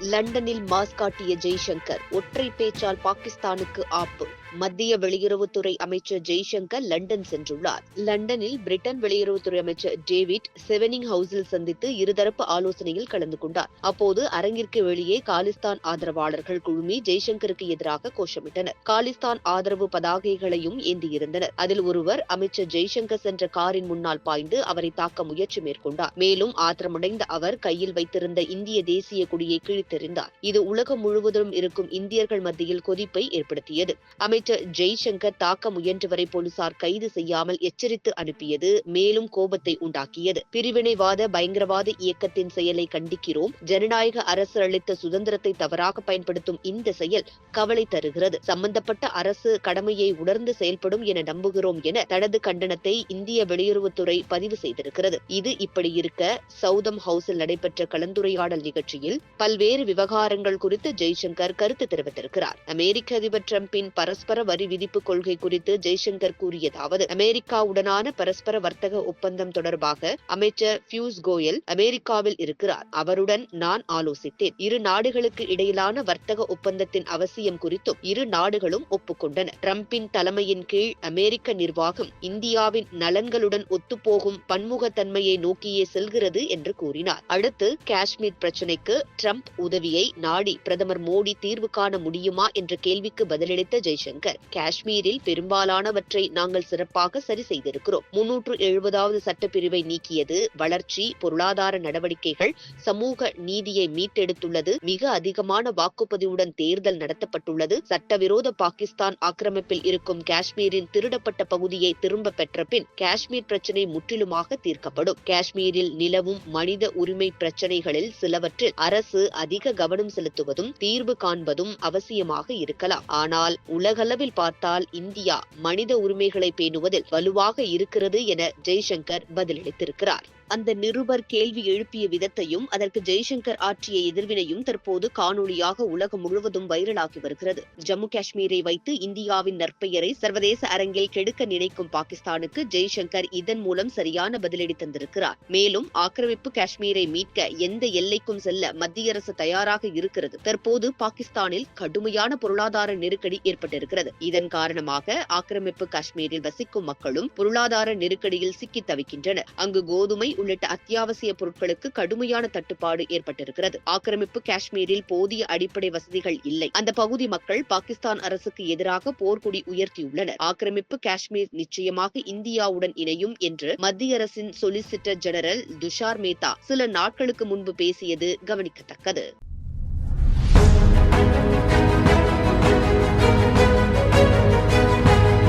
லண்டனில் மாஸ்காட்டிய ஜெய்சங்கர் ஒற்றை பேச்சால் பாகிஸ்தானுக்கு ஆப்பு. மத்திய வெளியுறவுத்துறை அமைச்சர் ஜெய்சங்கர் லண்டன் சென்றுள்ளார். லண்டனில் பிரிட்டன் வெளியுறவுத்துறை அமைச்சர் டேவிட் செவனிங் ஹவுஸில் சந்தித்து இருதரப்பு ஆலோசனையில் கலந்து கொண்டார். அப்போது அரங்கிற்கு வெளியே காலிஸ்தான் ஆதரவாளர்கள் குழுமி ஜெய்சங்கருக்கு எதிராக கோஷமிட்டனர். காலிஸ்தான் ஆதரவு பதாகைகளையும் ஏந்தியிருந்தனர். அதில் ஒருவர் அமைச்சர் ஜெய்சங்கர் சென்ற காரின் முன்னால் பாய்ந்து அவரை தாக்க முயற்சி மேற்கொண்டார். மேலும் ஆத்திரமடைந்த அவர் கையில் வைத்திருந்த இந்திய தேசிய கொடியை கிழித்தெறிந்தார். இது உலகம் முழுவதும் இருக்கும் இந்தியர்கள் மத்தியில் கொதிப்பை ஏற்படுத்தியது. அமைச்சர் ஜெய்சங்கர் தாக்க முயன்றவரை போலீசார் கைது செய்யாமல் எச்சரித்து அனுப்பியது மேலும் கோபத்தை உண்டாக்கியது. பிரிவினைவாத பயங்கரவாத இயக்கத்தின் செயலை கண்டிக்கிறோம். ஜனநாயக அரசு அளித்த சுதந்திரத்தை தவறாக பயன்படுத்தும் இந்த செயல் கவலை தருகிறது. சம்பந்தப்பட்ட அரசு கடமையை உணர்ந்து செயல்படும் என நம்புகிறோம் என தனது கண்டனத்தை இந்திய வெளியுறவுத்துறை பதிவு செய்திருக்கிறது. இது இப்படி இருக்க சவுதம் ஹவுஸில் நடைபெற்ற கலந்துரையாடல் நிகழ்ச்சியில் பல்வேறு விவகாரங்கள் குறித்து ஜெய்சங்கர் கருத்து தெரிவித்திருக்கிறார். அமெரிக்க அதிபர் டிரம்பின் பரஸ்பர வரி விதிப்பு கொள்கை குறித்து ஜெய்சங்கர் கூறியதாவது அமெரிக்காவுடனான பரஸ்பர வர்த்தக ஒப்பந்தம் தொடர்பாக அமைச்சர் பியூஸ் கோயல் அமெரிக்காவில் இருக்கிறார். அவருடன் நான் ஆலோசித்தேன். இரு நாடுகளுக்கு இடையிலான வர்த்தக ஒப்பந்தத்தின் அவசியம் குறித்தும் இரு நாடுகளும் ஒப்புக்கொண்டன. டிரம்பின் தலைமையின் கீழ் அமெரிக்க நிர்வாகம் இந்தியாவின் நலன்களுடன் ஒத்துப்போகும் பன்முகத்தன்மையை நோக்கியே செல்கிறது என்று கூறினார். அடுத்து காஷ்மீர் பிரச்சினைக்கு ட்ரம்ப் உதவியை நாடி பிரதமர் மோடி தீர்வு காண முடியுமா என்ற கேள்விக்கு பதிலளித்த ஜெய்சங்கர் காஷ்மீரில் பெரும்பாலானவற்றை நாங்கள் சிறப்பாக சரி செய்திருக்கிறோம். முன்னூற்று எழுபதாவது சட்டப்பிரிவை நீக்கியது வளர்ச்சி பொருளாதார நடவடிக்கைகள் சமூக நீதியை மீட்டெடுத்துள்ளது மிக அதிகமான வாக்குப்பதிவுடன் தேர்தல் நடத்தப்பட்டுள்ளது. சட்டவிரோத பாகிஸ்தான் ஆக்கிரமிப்பில் இருக்கும் காஷ்மீரின் திருடப்பட்ட பகுதியை திரும்ப பெற்ற பின் காஷ்மீர் பிரச்சினை முற்றிலுமாக தீர்க்கப்படும். காஷ்மீரில் நிலவும் மனித உரிமை பிரச்சனைகளில் சிலவற்றில் அரசு அதிக கவனம் செலுத்துவதும் தீர்வு காண்பதும் அவசியமாக இருக்கலாம். ஆனால் அளவில் பார்த்தால் இந்தியா மனித உரிமைகளை பேணுவதில் வலுவாக இருக்கிறது என ஜெய்சங்கர் பதிலளித்திருக்கிறார். அந்த நிருபர் கேள்வி எழுப்பிய விதத்தையும் அதற்கு ஜெய்சங்கர் ஆற்றிய எதிர்வினையும் தற்போது காணொலியாக உலகம் முழுவதும் வைரலாகி வருகிறது. ஜம்மு காஷ்மீரை வைத்து இந்தியாவின் நற்பெயரை சர்வதேச அரங்கில் கெடுக்க நினைக்கும் பாகிஸ்தானுக்கு ஜெய்சங்கர் இதன் மூலம் சரியான பதிலடி தந்திருக்கிறார். மேலும் ஆக்கிரமிப்பு காஷ்மீரை மீட்க எந்த எல்லைக்கும் செல்ல மத்திய அரசு தயாராக இருக்கிறது. தற்போது பாகிஸ்தானில் கடுமையான பொருளாதார நெருக்கடி ஏற்பட்டிருக்கிறது. இதன் காரணமாக ஆக்கிரமிப்பு காஷ்மீரில் வசிக்கும் மக்களும் பொருளாதார நெருக்கடியில் சிக்கி தவிக்கின்றனர். அங்கு கோதுமை உள்ளிட்ட அத்தியாவசிய பொருட்களுக்கு கடுமையான தட்டுப்பாடு ஏற்பட்டிருக்கிறது. ஆக்கிரமிப்பு காஷ்மீரில் போதிய அடிப்படை வசதிகள் இல்லை. அந்த பகுதி மக்கள் பாகிஸ்தான் அரசுக்கு எதிராக போர்க்கொடி உயர்த்தியுள்ளனர். ஆக்கிரமிப்பு காஷ்மீர் நிச்சயமாக இந்தியாவுடன் இணையும் என்று மத்திய அரசின் சொலிசிட்டர் ஜெனரல் துஷார் மேத்தா சில நாட்களுக்கு முன்பு பேசியது கவனிக்கத்தக்கது.